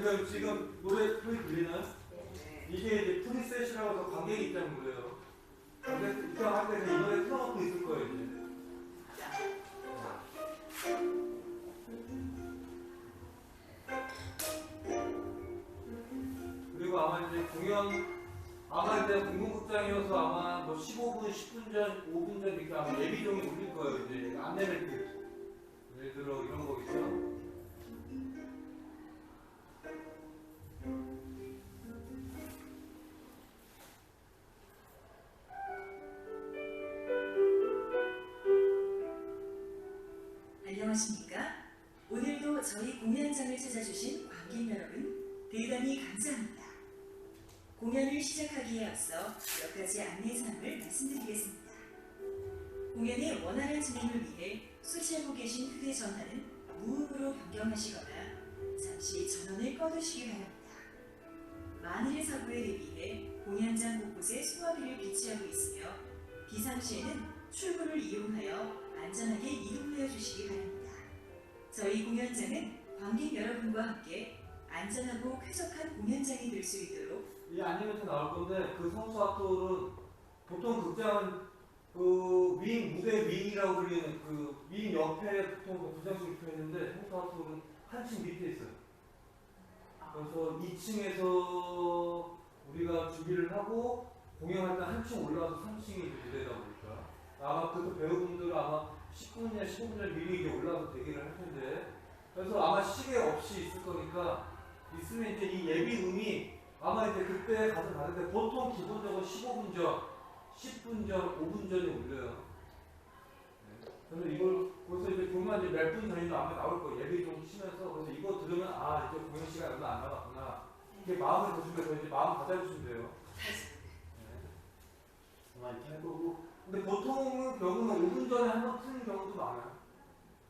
지금 지금 노래 소리 들리나요? 네. 이게 이제 프리셋이라고 해서 관객 입장 노래예요. 관객 입장할 때는 이 노래 틀어놓고 있을 거예요 이제. 그리고 아마 이제 공연 아마 이제 공공극장이어서 아마 뭐 15분, 10분 전, 5분 전 이렇게 아마 예비종이 울릴 거예요 이제 안내 멘트. 예를 들어 이런 거겠죠. 찾아주신 관객 여러분 대단히 감사합니다. 공연을 시작하기에 앞서 몇 가지 안내사항을 말씀드리겠습니다. 공연의 원활한 진행을 위해 소지하고 계신 휴대전화는 무음으로 변경하시거나 잠시 전원을 꺼두시기 바랍니다. 만일의 사고에 대비해 공연장 곳곳에 소화기를 비치하고 있으며 비상시에는 출구를 이용하여 안전하게 이동하여 주시기 바랍니다. 저희 공연장은 관객 여러분과 함께 안전하고 쾌적한 공연장이 될 수 있도록 이 안내멘트 나올 건데 그 성수 아트홀은 보통 극장은 그 윙, 무대 윙이라고 불리는 그 윙 옆에 보통 그 부장식이 붙어 있는데 성수 아트홀은 한층 밑에 있어요. 그래서 2층에서 우리가 준비를 하고 공연할 때 한층 올라가서 3층이 무대다 보니까 아마 그 배우분들은 아마 10분이나 15분 전 미리 이제 올라가서 대기를 할 텐데 그래서 아마 시계 없이 있을 거니까 있으면 이제 이 예비음이 아마 이제 그때 가서 다른데 보통 기본적으로 15분 전, 10분 전, 5분 전에 울려요. 네. 그래서 이걸 그래서 이제 보면 이제 몇 분 전에도 아마 나올 거예요. 예비 좀 치면서 그래서 이거 들으면 아 이제 공연 시간 얼마 안 남았구나. 이렇게 마음을 보시면서 이제 마음 가져주시면 돼요. 네. 아마 이렇게 할 거고. 근데 보통은 경우는 5분 전에 한 번 트는 경우도 많아요.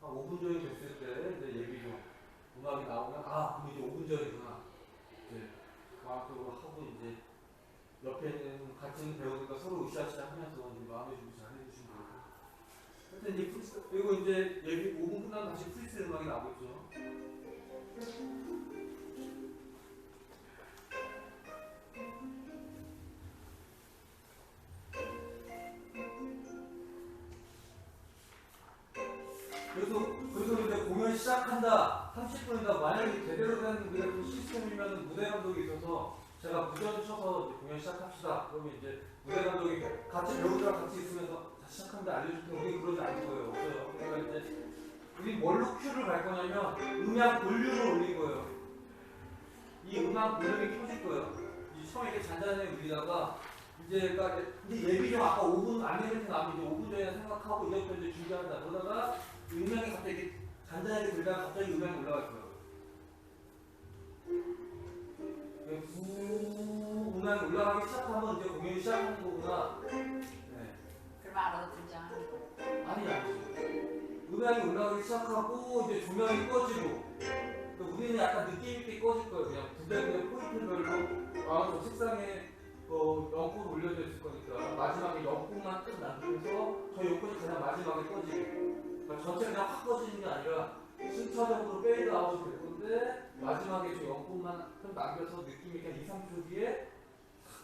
한 5분 전이 됐을 때 이제 예비 좀 음악이 나오면 아 그럼 이제 5분 전이구나. 이제 마음속으로 하고 이제 옆에 있는 있는 배우들과 서로 으쌰으쌰 하면서 이제 마음의 준비 잘 해주시면 되고. 근데 이제 프리스, 그리고 이제 예비 5분 끝나면 다시 프리스 음악이 나오겠죠. 같이 배우들랑 같이 있으면서 자, 시작합니다. 알려줄 때 우리 그러지 않을 거예요. 없어요 그러니까 이제 우리 뭘로 큐를 갈 거냐면 음향 볼륨을 올릴 거예요. 이 음악 볼륨이 켜질 거예요. 이 처음에 이렇게 잔잔하게 울리다가 이제 그러니까 이제 예비종 아까 5분 안내멘트 나오면 이제 5분 전에 생각하고 이제부터 이제 준비한다. 그러다가 음향이 갑자기 잔잔하게 들다가 갑자기 음향이 올라갈 거예요. 음향이 올라가기 시작하면 이제 공연이 시작하는 거구나. 네. 그럼 알아서 등장하는 거. 아니 아니죠. 음향이 올라가기 시작하고 이제 조명이 꺼지고 그 우리는 약간 느낌 있게 꺼질 거예요. 그냥 부대부대 포인트별로 아저 책상에 어, 연꽃 올려져 있을 거니까 마지막에 연꽃만 딱 남기면서 저 연꽃이 그냥 마지막에 꺼지고 그러니까 전체가 그냥 확 꺼지는 게 아니라 순차적으로 페이드 아웃이 될 건데 마지막에 저 연꽃만 좀 남겨서 느낌 있게 한 2, 3초 뒤에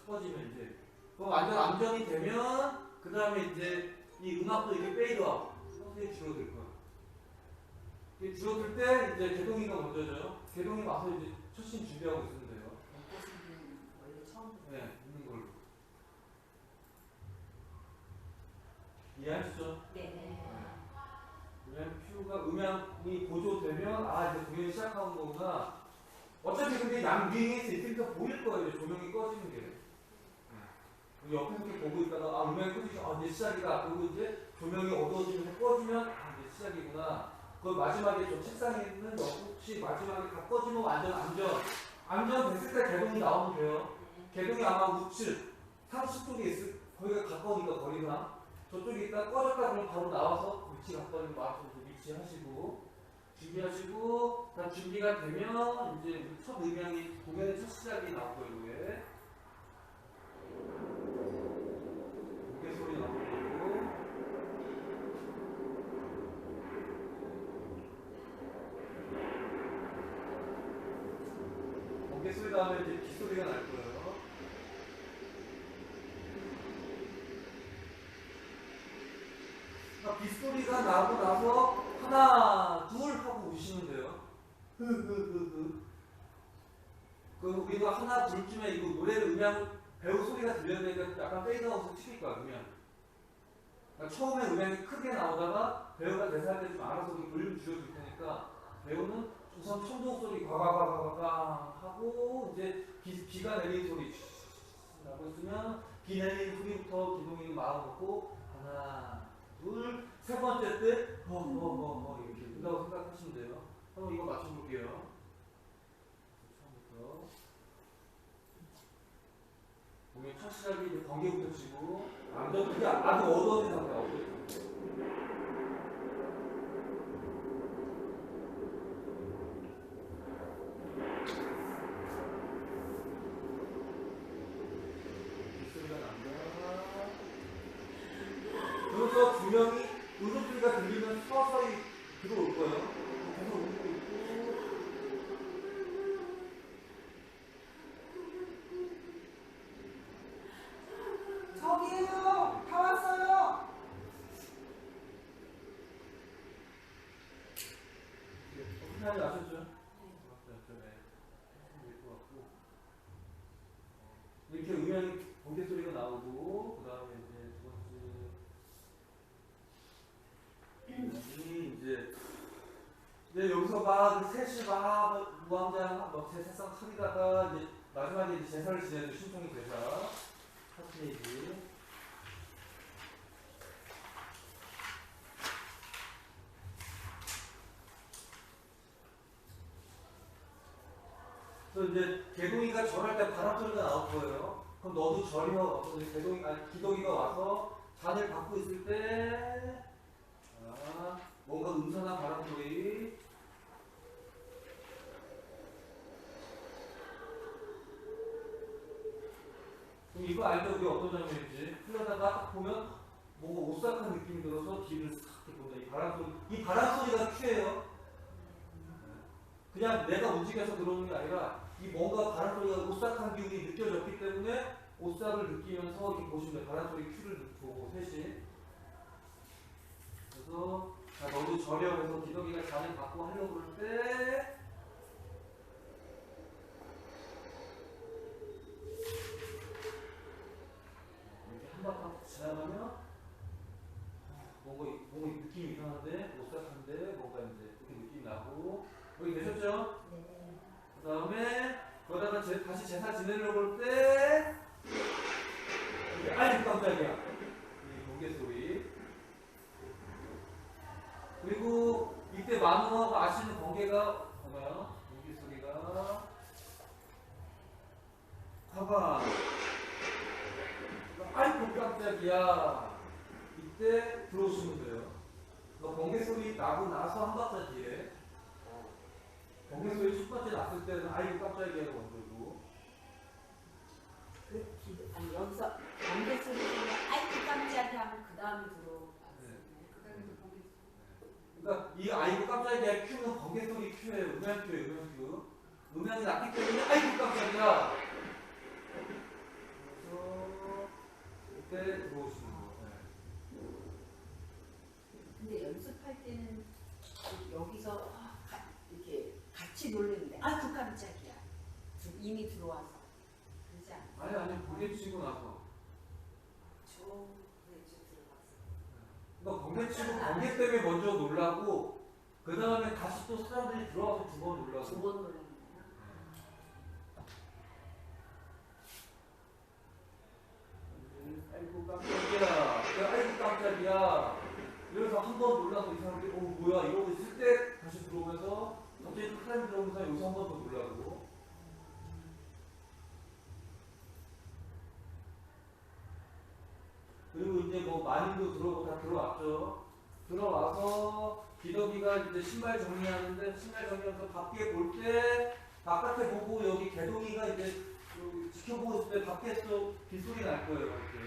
확 꺼지면 이제 그 완전 안정이 되면 그 다음에 이제 이 음악도 이렇게 페이드 아웃 서서히 줄어들 거야. 이게 줄어들 때 이제 개동이가 먼저 져요. 개동이 와서 이제 첫신 준비하고 있으면 돼요. 원래 처음부터. 네, 있는 걸로. 이해하시죠? 네네. 왜냐면 큐가 음향이 고조되면 아 이제 공연이 시작하는 거구나. 어차피 근데 양빙에서 이때부터 보일 거예요. 조명이 꺼지는 게. 네. 옆에서 이렇게 보고 있다가 아 음향이 꺼지죠. 아 이제 시작이다. 그리고 이제 조명이 어두워지면서 꺼지면 아 이제 시작이구나. 그 마지막에 저 책상에 있는 혹시 마지막에 다 꺼지면 완전 안전. 안전 됐을 때 개동이 나오면 돼요. 개동이 아마 우측 상수 쪽에 있을 거기가 가까우니까 거리가 저쪽에 있다 꺼졌다 그러면 바로 나와서 위치 가까운 와서 위치하시고 준비하시고 다 준비가 되면 이제 첫 음향이 공연의 첫 시작이 나올 거예요 이게 소리 나오고 번 개 소리 다음에 이제 비 소리가 날 거예요. 그러니까 비 소리가 나고 나서 하나 둘 하고 우시면 돼요. 흐흐흐흐. 그 우리가 하나 둘쯤에 이거 노래를 음향 배우 소리가 들려야 되니까 약간 페이드아웃을 거야 음향. 그러니까 처음에 음향이 크게 나오다가 배우가 대사할 때 좀 알아서 그 볼륨 줄여줄 테니까 배우는 우선 천둥 소리 과과과과과 하고 이제 비, 비가 내리는 소리 라고 했으면 비 내리는 소리부터 기동이 마음 먹고 하나 둘 세 번째 때 허허허허 이렇게 된다고 생각하시면 돼요. 한번 이거 맞춰볼게요. 처음부터 보면 첫 시작이 이제 번개부터 치고 완전 그게 아주 어두워진 상태야. 어두워진 상태. 소리가 난다. 그래서 두 명이 울음소리가 들리면 서서히 들어올 거예요. 계속 울고 있고. 저기에요. 다 왔어요. 하는지 아셨죠? 네. 이렇게 음향 번개 소리가 나오고 그 다음에 이제 두 번째 이 이제 이제 여기서 막 셋이 막 무왕장 뭐 제사상 차리다가 이제 마지막에 이제 제사를 지내는 신통이 제사 첫 페이지 그래서 이제 개동이가 절할 때 바람 소리가 나올 거예요. 그럼 너도 절이면 개동이 아니 기동이가 와서 잔을 받고 있을 때 아, 뭔가 음산한 바람 소리. 그럼 이거 알때 우리 어떤 장면인지. 흘러다가 딱 보면 뭔가 오싹한 느낌이 들어서 뒤를 싹 보다. 이 바람 소리. 이 바람 소리가 큐예요. 그냥 내가 움직여서 들어오는 게 아니라 이 뭔가 바람 소리가 오싹한 기운이 느껴졌기 때문에 오싹을 느끼면서 이렇게 보시면 돼요. 바람 소리 큐를 보고 셋이 그래서 자 너도 저렴 해서 기덕이가 잔을 받고 하려고 그럴 때 이렇게 한 바탕 지나가면 뭔가 이- 뭔가 이 느낌이 이상한데 오싹한데 뭔가 이제 이렇게 느낌이 나고 여기 되셨죠? 네. 그 다음에 그러다가 제, 다시 제사 지내려고 할 때. 아이 깜짝이야. 이 번개 소리. 그리고 이때 만우하고 아시는 번개가 뭐가요? 번개 소리가. 봐봐. 아이고 깜짝이야. 이때 들어오시면 돼요. 너 번개 소리 나고 나서 한 박자 뒤에. 번개 소리 첫 번째 났을 때는 아이고 깜짝이야 먼저고 그 기, 아니 여기서 번개 소리 때문에 아이고 깜짝이야 그 다음에 들어왔어요. 그 다음에 번개 그러니까 이 아이고 깜짝이야. 큐는 번개 소리 큐예요 음향 큐예요 음향 큐 음향이 났기 때문에 아이고 깜짝이야. 이때 들어오시는 거 네. 근데 연습할 때는 여기서 가- 이렇게 같이 놀리는데 아이고 깜짝이야 들- 이미 들어와서 그러지 않아요? 아니 아니 번개 치고 나서 저 그래 저 들어갔어 그러니까 번개 치고 번개 때문에 먼저 놀라고 그 다음에 다시 또 사람들이 들어와서 두 번 놀라고. 두번 아이고 깜짝이야. 내가 아이고 깜짝이야. 이래서 한 번 놀라서 이 사람들이 어 뭐야 이러고 있을 때 다시 들어오면서 갑자기 또 사람이 들어오면서 여기서 한 번 더 놀라고. 그리고 이제 뭐 마님도 들어오고 다 들어왔죠. 들어와서 기덕이가 이제 신발 정리하는데 신발 정리하면서 밖에 볼 때 바깥에 보고 여기 개동이가 이제 여기 지켜보고 있을 때 밖에서 빗소리 날 거예요. 이렇게.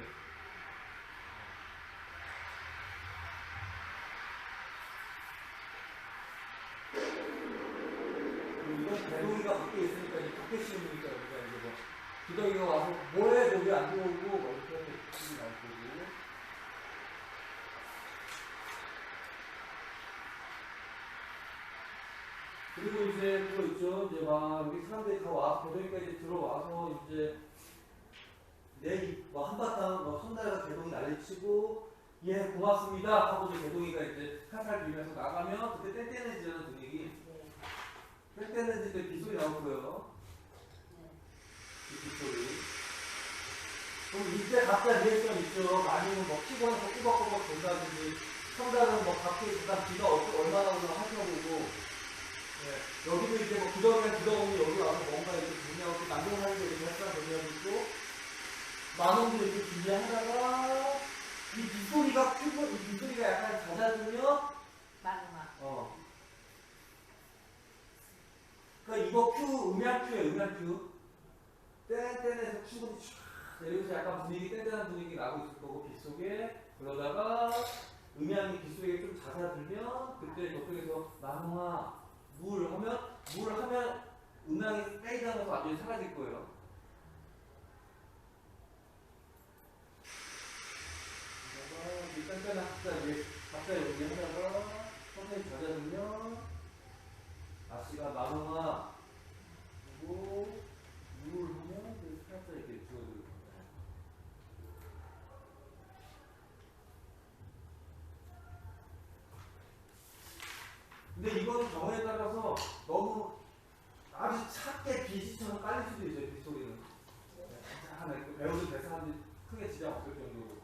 배동이가 밖에 있으니까 이제 밖에 씌우니까 우리가 이제 뭐 기덕이가 와서 뭐해 여기 안 들어오고 뭐 이렇게 기분이 나올 거고 그리고 이제 그거 있죠 이제 막 여기 사람들이 다 와서 배동이까지 들어와서 이제 내뭐 한바탕 뭐 손달과 개동이 난리치고 예 고맙습니다 하고 이제 개동이가 이제 칼칼 빌면서 나가면 그때 땡땡해지는 분위기 네. 땡땡해질 때 빗소리 네. 이 빗소리 그럼 이때 각자 리액션 있죠 많이는 뭐 피곤해서 꾸벅꾸벅 돈다든지 성달은 뭐 밖에 그다음 비가 어, 얼마나 오나 하셔보고 예, 여기도 이제 뭐 구덩이랑 구덩이 여기 와서 뭔가 이렇게 준비하고 남동하는데 이렇게 할까 준비하고 있고 만원도 이렇게 준비하다가 이 빗소리가 크고 이 빗소리가 약간 잦아들면 마지막. 어. 그러니까 이거 큐 음향 큐예요 음향 큐 땡땡에서 큐가 쫙 내리면서 약간 분위기 땡땡한 분위기 나고 있을 거고 빗속에 그러다가 음향이 빗속에 좀 잦아들면 그때 저쪽에서 나무아 물 하면 물 하면 음향이 페이드하면서 완전히 사라질 거예요 이 땡땡한 각자 이제 각자 여기 하다가 선생님 젖어들면 아씨가 나무가 그리고 물 하면 그 살짝 이렇게 주어들 거예요. 근데 이거는 경우 너무 아주 작게 비지처럼 깔릴 수도 있어요, 빗소리는. 네, 배우들 대사하는데 크게 지장 없을 정도로.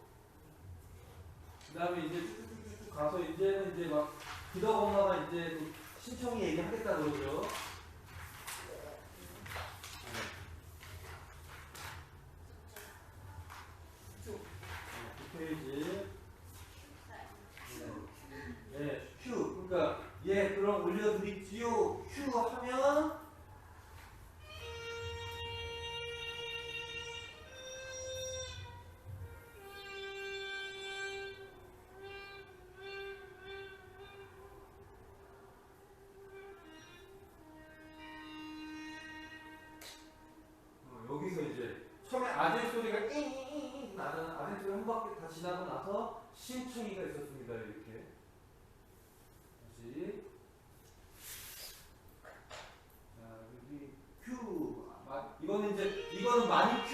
그 다음에 이제 쭉쭉쭉쭉 가서 이제는 이제 막 기덕 엄마가 이제 그 신청이 얘기하겠다 그러죠. 여기서 이제 처음에 아재 소리가 잉잉잉 나는 소리 한 바퀴 다 지나고 나서 심청이가 있었습니다 이렇게. 다시. 자 여기 큐 마, 이거는 이제 이거는 많이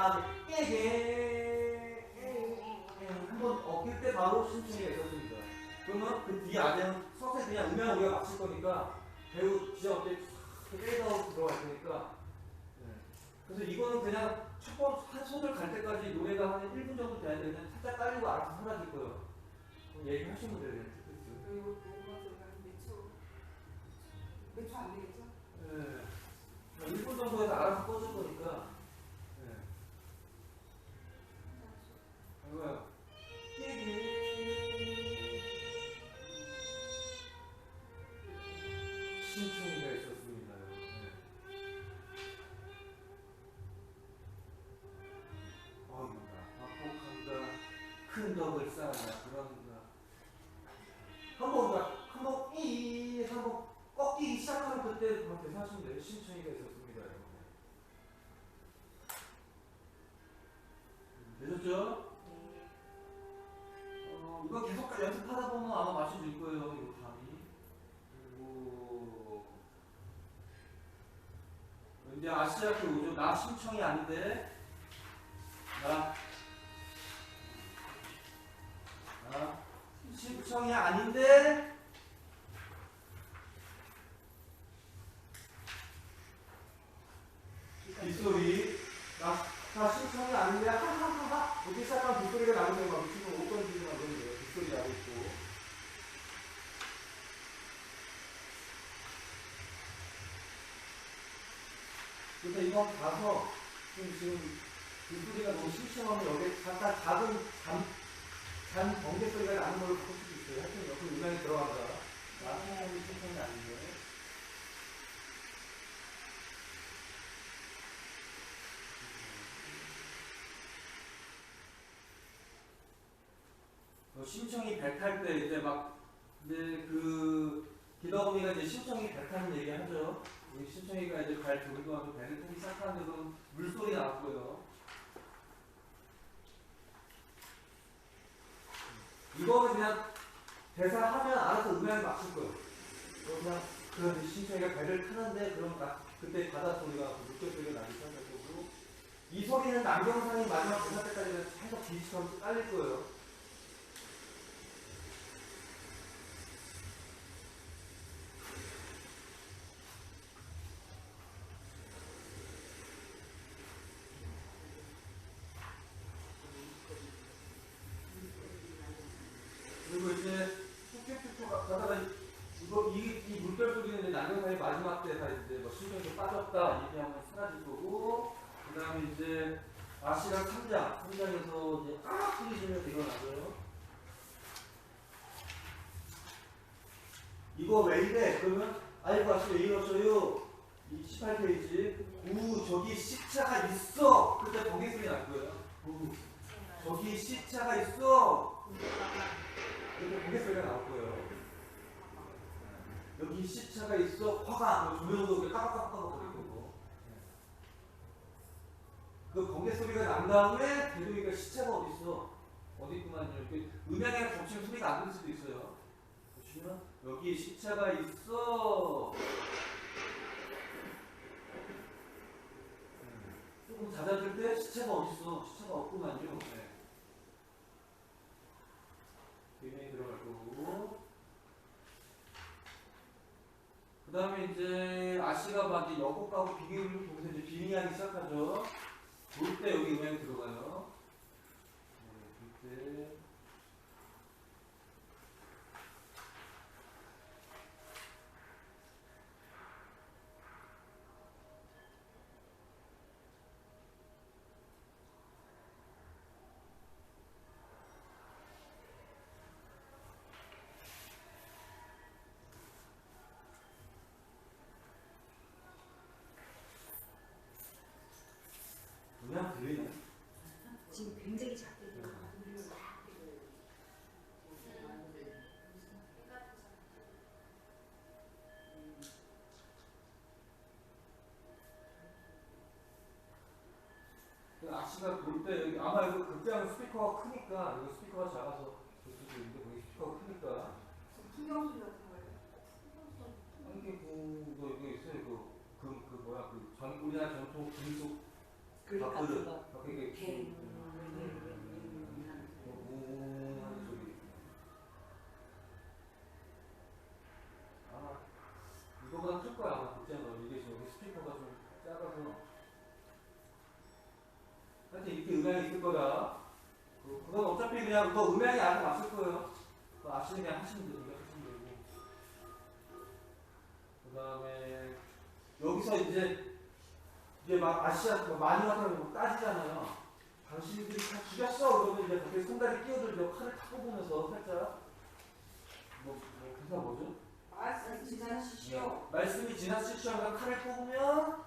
그러니까 큰 덕을 쌓아야 그런가. 한번 한번 이 한번 꺾이기 시작하는 그때 그만 대사하시면 돼요. 신청이가 있었습니다. 여러분. 되셨죠? 어, 이거 계속 연습하다 보면 아마 맞춰질 거예요. 이거 감이. 그리고 이제 아시아크 오죠. 나 신청이 아닌데 나나 이거 가서 좀 지금 이 소리가 너무 심심하면 여기 잠깐 작은 잠, 잔 번개 소리가 나는 걸 바꿀 수도 있어요. 하여튼 옆에 음향이 들어간다. 나중에 심심이 아닌데. 어, 심청이 배탈때 이제 막 이제 그 기덕언니가 이제 심청이 배 타는 얘기 하죠. 이 심청이가 이제 발 조르고 배를 타기 시작하는데도 물소리 나왔고요. 이거는 그냥 대사하면 알아서 음향을 맞출 거예요. 그냥 그런 심청이가 배를 타는데 그럼 나 그때 바다 소리가 그 물결 소리가 나기 시작할 거고 이 소리는 남경상이 마지막 대사 때까지는 살짝 비슷하게 깔릴 거예요. 그리고 이제 툭툭툭툭 가다가 이거 이, 이 물결 소리는 이제 남경사의 마지막 대사 이제 뭐 신경이 좀 빠졌다 얘기하면 사라질 거고 그 다음에 이제 아시랑 3장 3장에서 이제 아 소리 지르면서 일어나고요 이거 왜 이래? 그러면 아이고 아씨 왜 이러셔요? 이 18페이지 우 저기 시차가 있어 그때 번개 소리 날 거예요 우 저기 시차가 있어 이렇게 고개 소리가 나올 거예요. 여기 시차가 있어 화가 뭐 조명도 이렇게 깜빡깜빡 거릴 거고. 그 번개 소리가 난 다음에 대동이가 시차가 어디 있어? 어디 있구만요. 이렇게 음향이랑 겹치면 소리가 안 들릴 수도 있어요. 보시면 여기 시차가 있어. 음, 조금 잦아들 때 시차가 어디 있어? 시차가 없구만요. 네. 굉장히 들어갈 거고 그 다음에 이제 아씨가 막 이제 여곡하고 비교를 보면서 이제 빙의하기 시작하죠 볼 때 여기 음향이 들어가요 네, 볼 때 음향 들리네 지금 굉장히 작게. 그 아씨가 볼 때 여기 아마 이거 극장 스피커가 크니까 이거 스피커가 작아서 볼 수도 있는데 거기 스피커가 크니까. 풍경 소리 같은 거예요. 한개 구도 이거 있어요. 그, 그, 그 뭐야 그 전, 우리나라 전통 금속 그러니까 그거. 막 이렇게 아시아 뭐 많이 뭐 따지잖아요. 당신들이 다 죽였어. 그러면 이제 갑자기 손다리 끼어들죠. 칼을 타고 보면서 살짝 뭐, 뭐 기사 뭐죠? 말씀 지나시시오. 말씀이 지나치시오 하면 칼을 뽑으면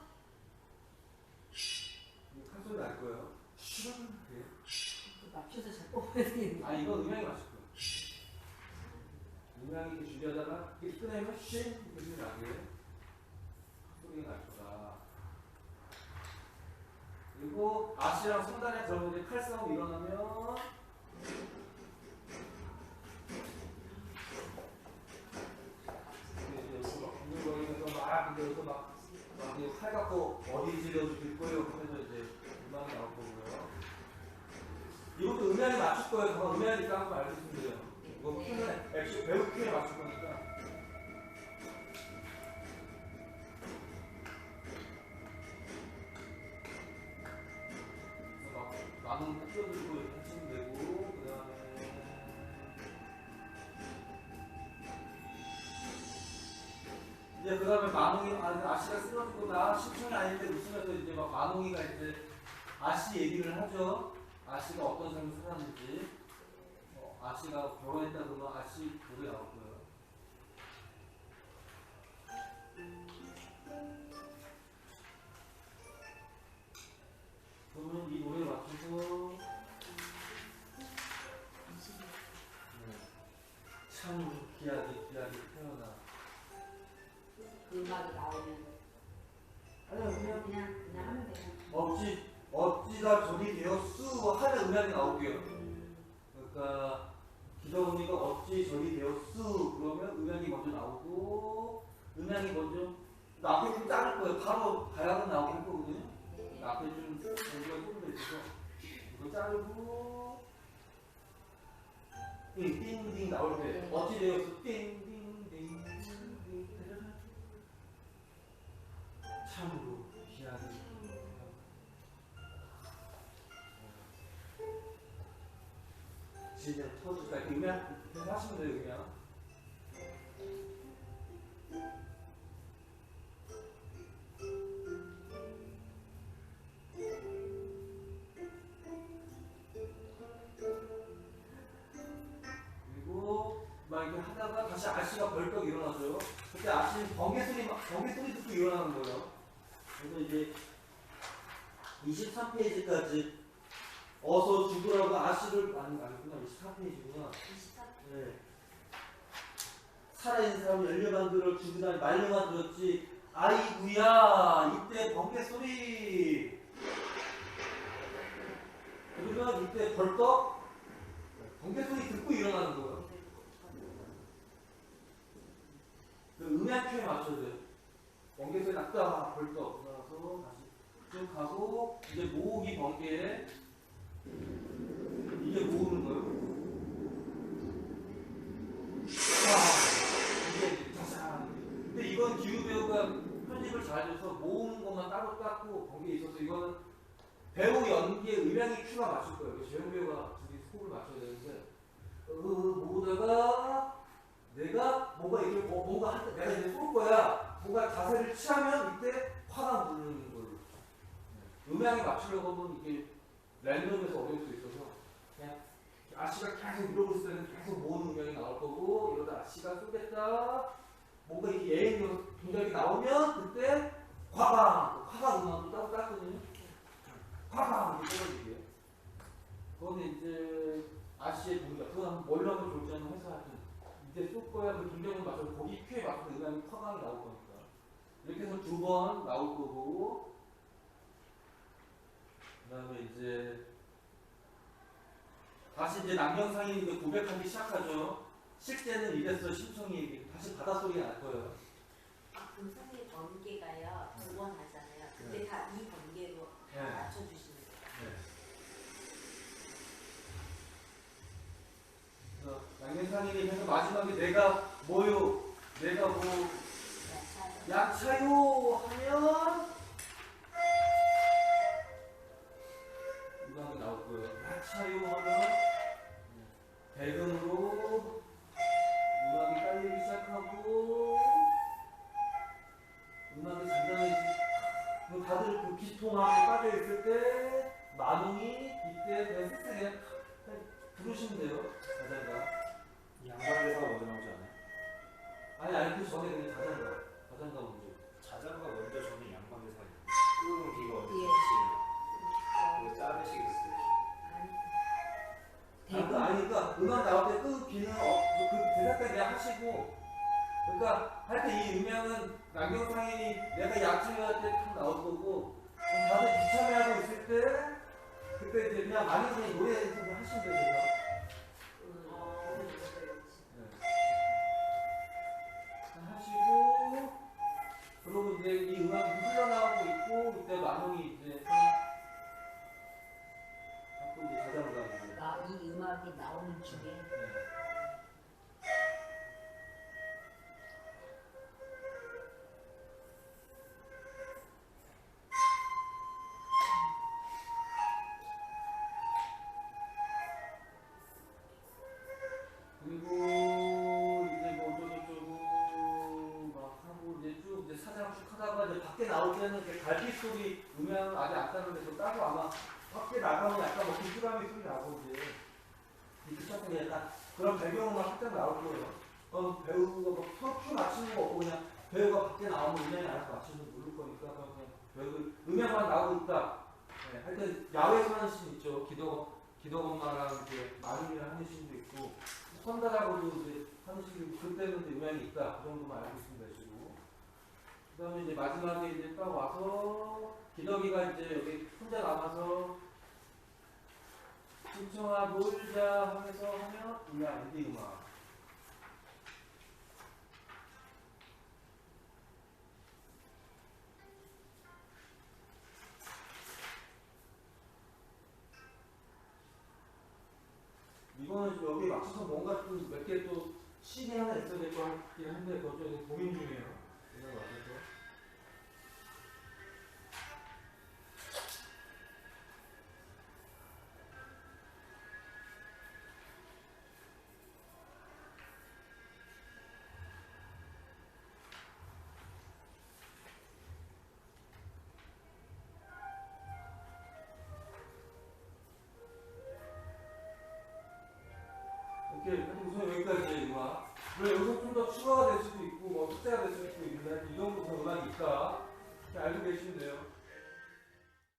이게 칼소리 날 거예요. 이렇게. 맞춰서 잘 뽑아야 되겠네. 아 이거 음향이 맞을 거예요. 음향이 이렇게 준비하다가 이렇게 꺼내면 쉥 이렇게 소리 나게 소리가 날 거다. 그리고 아시랑 성단에 들어오는데 칼싸움 일어나면 이제 여기서 막막 근데 여기서 막, 막 이제 칼 갖고 어디 지려도 될 거예요 하면서 이제 음악이 나올 거고요. 이것도 음향에 맞출 거예요. 더 음향이니까 한번 알려주시면 돼요. 이거 큐는 액션 배우 큐에 맞출 거니까. 이제 이제 그 다음에 만홍이 아, 아씨가 쓰러지고 나 신청이 아닌데 웃으면서 이제 막 만홍이가 이제 아씨 얘기를 하죠. 아씨가 어떤 삶을 살았는지. 어, 아씨가 결혼했다 그러면 아씨 노래 거예요. 그러면 이 노래 맞추고 그냥 그냥 하면 돼요. 어찌 어찌다 저리 되었수 하는 음악이 나오게요. 음, 그러니까 기도문이가 어찌 저리 되었수 그러면 음향이 먼저 나오고 음향이 먼저 앞에 좀 자를 거예요. 바로 가야금 나오게 할 거거든요. 네. 앞에 좀 공기가 조금 더 있어서 이거 자르고 띵, 띵띵 나올 때 네. 어찌 되었어 띵띵띵띵 진짜 터질까 계속 하시면 돼요 그냥 그리고 막 이렇게 하다가 다시 아씨가 벌떡 일어나죠. 그때 아씨는 번개 소리 막 번개 소리 듣고 일어나는 거예요. 그래서 이제 23페이지까지 어서 죽으라고 아씨를 아니 아니구나 24페이지구나. 24. 네. 살아있는 사람 열려만 들어 죽으다니 말려만 들었지. 아이구야 이때 번개 소리. 그러면 이때 벌떡 번개 소리 듣고 일어나는 거예요. 그 음향표에 맞춰야 돼요. 번개 소리 났다 벌떡 일어나서 다시 쭉 가고 이제 모으기 번개 이게 모으는 거예요. 와 이게 짜잔. 근데 이건 기우 배우가 편집을 잘해줘서 모으는 것만 따로 땄고 번개에 있어서 이거는 배우 연기에 음향이 큐가 맞출 거예요. 재영 배우가 둘이 호흡을 맞춰야 되는데 어, 모으다가 내가 뭔가 이렇게 뭐, 뭔가 할때 내가 이제 쏠 거야. 뭔가 자세를 취하면 이때 화가 부르는 걸로. 네. 음향에 맞추려고 하면 이게 랜덤에서 어려울 수 있어서 그냥 아씨가 계속 있을 때는 계속 모으는 음향이 나올 거고 이러다 아씨가 쏘겠다. 뭔가 이렇게 예행 동작이 나오면 그때 화방, 화방 음악도 따로 땄거든요. 화방 이렇게 떨어지게. 그거는 이제 아씨의 동작. 한번 뭘로 하면 좋을지 한번 해서 하여튼 이제 쏠 거야 그 동작을 맞춰서 거기 큐에 맞춰서 음악이 화방이 나올 거니까. 이렇게 해서 두 번 나올 거고 그다음에 이제 다시 이제 남경상이 이제 고백하기 시작하죠. 실제는 이랬어 심청이 다시 바다 소리가 날 거예요. 아, 선생님 번개가요 두 번 하잖아요. 근데 다이 번개로 다 네. 맞춰주시면 돼요. 그래서 양경상이 해서 마지막에 내가 뭐요? 내가 뭐 자, 자, 약차요 하면 거예요. 약차요 하면 배경으로 음악이 깔리기 시작하고 음악이 잔잔해지 그 다들 그 기통함에 빠져 있을 때 만홍이 이때 그냥 부르시면 돼요. 자장가. 양반대사가 먼저 나오지 않아요? 아니 아니 그 전에 그냥 자장가. 자장가 먼저. 자장가 먼저 이 음향은 남경상이 내가 약중할 때 그리고 이제 뭐 어쩌고저쩌고 뭐, 막 하고 이제 쭉 이제 사장씩 하다가 이제 밖에 나올 때는 그 갈빛 소리 음향 아직 안 따는데도 따고 아마 밖에 나가면 약간 뭐 불필요함이 소리 나고 이제 이렇게 딱 그런 배경음악 살짝 나올 거예요. 어, 배우가 뭐 막 서투 맞추는 거 없고 그냥 배우가 밖에 나오면 음향이 알아서 맞춰서 모를 거니까 그냥 배우 음향만 나오고 있다. 네, 하여튼 야외에서 하는 씬 있죠. 기도 기도건마랑 이렇게 마른 일을 하는 씬도 있고 선달하고도 이제 있고 그때는 이제 음향이 있다. 그 정도만 알고 있습니다. 지금. 그 다음에 이제 마지막에 이제 딱 와서 기덕이가 이제 여기 혼자 남아서 신청아 놀자 하면서 하면 음악 엔딩 음악. 맞춰서 뭔가 좀 몇 개또 씬이 하나 있어야 될 것 같긴 한데 그것 좀 고민